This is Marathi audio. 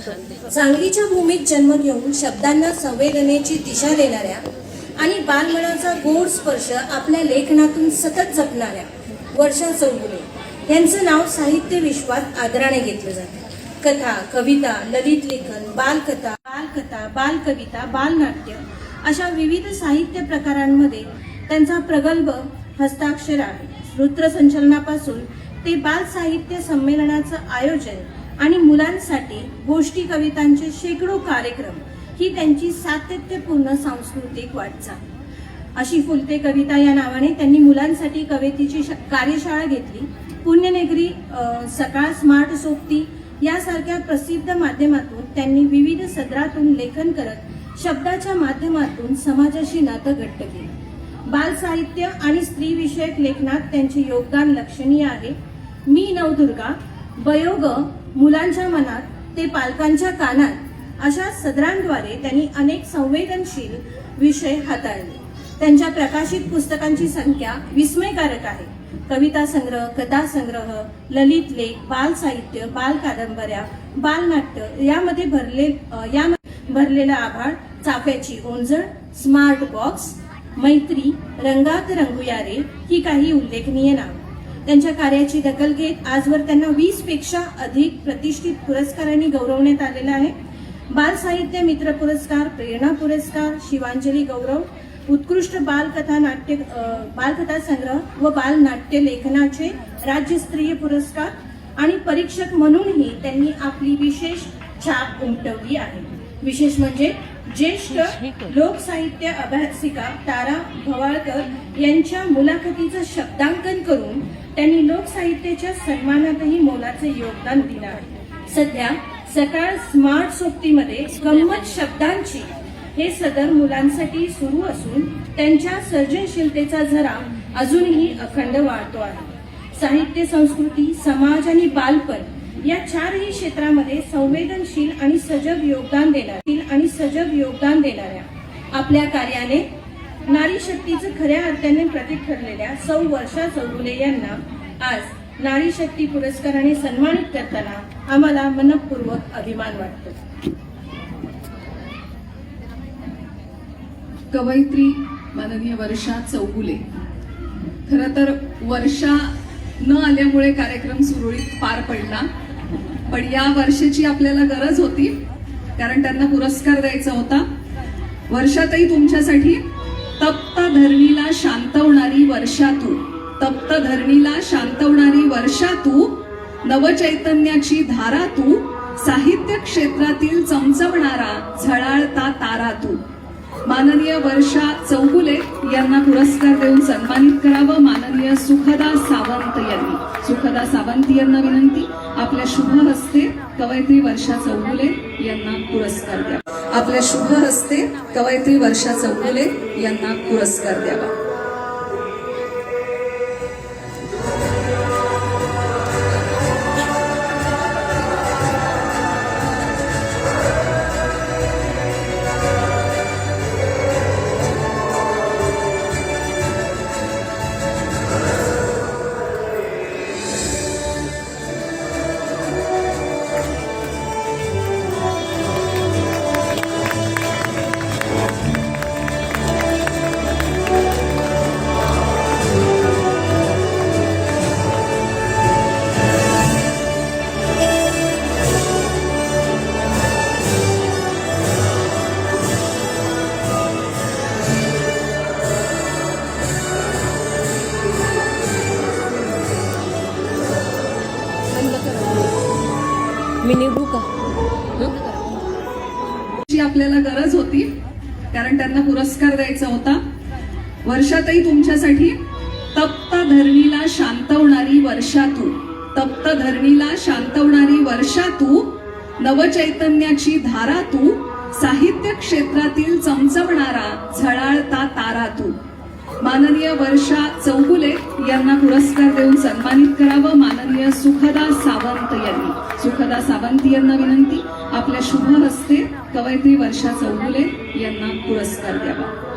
सांगलीच्या भूमीत जन्म घेऊन शब्दांना संवेदनेची दिशा देणाऱ्या आणि बालमनाचा गोड स्पर्श आपल्या लेखनातून सतत जपणाऱ्या वर्षा चौगुले यांचं नाव साहित्य विश्वात आदराने घेतलं जातं. कथा कविता ललित लेखन बालकथा बालकथा बालकविता बालनाट्य अशा विविध साहित्य प्रकारांमध्ये त्यांचा प्रगल्भ हस्ताक्षर आहे. सूत्रसंचलनापासून ते बाल साहित्य संमेलनाचं आयोजन आणि मुलांसाठी गोष्टी कवितांचे शेकडो कार्यक्रम ही त्यांची सातत्यपूर्ण सांस्कृतिक वाटचाल. अशी फुलते कविता या नावाने त्यांनी मुलांसाठी कवितेची श- कार्यशाळा घेतली. पुण्यनगरी सकाळ स्मार्ट सोबती यासारख्या प्रसिद्ध माध्यमातून त्यांनी विविध सदरातून लेखन करत शब्दाच्या माध्यमातून समाजाशी नातं घट्ट केलं. बाल साहित्य आणि स्त्री विषयक लेखनात त्यांचे योगदान लक्षणीय आहे. मी नवदुर्गा बयोग मुलांच्या मनात ते पालकांच्या कानात अशा सदरांद्वारे त्यांनी अनेक संवेदनशील विषय हाताळले. त्यांच्या प्रकाशित पुस्तकांची संख्या विस्मयकारक आहे. कविता संग्रह कथा संग्रह ललित लेख बाल साहित्य बाल कादंबऱ्या बालनाट्य यामध्ये भरले या भरलेला आभाळ चाफ्याची ओंजळ स्मार्ट बॉक्स मैत्री रंगात रंगुयारे ही काही उल्लेखनीय नाव. त्यांच्या कार्याची दखल घेत आजवर त्यांना वीसपेक्षा अधिक प्रतिष्ठित पुरस्कारांनी गौरवण्यात आलेला आहे. बाल साहित्य मित्र पुरस्कार प्रेरणा पुरस्कार शिवांजली गौरव उत्कृष्ट बालकथा नाट्य बालकथा संग्रह व बाल नाट्य लेखनाचे राज्यस्तरीय पुरस्कार आणि परीक्षक म्हणूनही त्यांनी आपली विशेष छाप उमटवली आहे. विशेष म्हणजे ज्येष्ठ लोकसाहित्य अभ्यासिका तारा भवाळकर यांच्या मुलाखतीचं शब्दांकन करून त्यांनी लोकसाहित्याच्या सन्मानातही मोलाचे योगदान दिलं. आहे सध्या सकाळ स्मार्ट सोबतीमध्ये गंमत शब्दांची हे सदर मुलांसाठी सुरू असून त्यांच्या सर्जनशीलतेचा झरा अजूनही अखंड वाढतो आहे. साहित्य संस्कृती समाज आणि बालपण या चारही क्षेत्रामध्ये संवेदनशील आणि सजग योगदान देणार आणि सजग योगदान देणाऱ्या आपल्या कार्याने नारी शक्तीचं खऱ्या अर्थाने प्रतीक ठरलेल्या सौ वर्षा चौगुले यांना आज नारी शक्ती पुरस्काराने सन्मानित करताना आम्हाला मनपूर्वक अभिमान वाटतो. कवयित्री माननीय वर्षा चौगुले. खर तर वर्षा न आल्यामुळे कार्यक्रम सुरळीत पार पडला. पण या वर्षाची आपल्याला गरज होती कारण त्यांना पुरस्कार द्यायचा होता. वर्षातही तुमच्यासाठी तप्त धरणीला शांतवणारी वर्षा तू तप्त धरणीला शांतवणारी वर्षा तू नवचैतन्याची धारा तू साहित्य क्षेत्रातील चमचवणारा झळाळता तारा तू माननीय वर्षा चौगुले यांना पुरस्कार देऊन सन्मानित करावं. माननीय सुखदा सावंत यांनी सुखदा सावंत यांना विनंती आपल्या शुभ हस्ते कवयित्री वर्षा चौगुले यांना पुरस्कार द्यावा आपल्या शुभ हस्ते कवयित्री वर्षा चौगुले यांना पुरस्कार द्यावा. मी निघू का? ची आपल्याला गरज होती कारण त्यांना पुरस्कार द्यायचा होता. वर्षातही तुमच्यासाठी तप्त धरणीला शांतवणारी वर्षा तू तप्त धरणीला शांतवणारी वर्षा तू नवचैतन्याची धारा तू साहित्य क्षेत्रातील चमचवणारा झळाळता तारा तू माननीय वर्षा चौगुले यांना पुरस्कार देऊन सन्मानित करावं. माननीय सुखदा सावंत यांनी. सुखदा सावंत यांना विनंती आपल्या शुभ हस्ते कवयित्री वर्षा चौगुले यांना पुरस्कार द्यावा.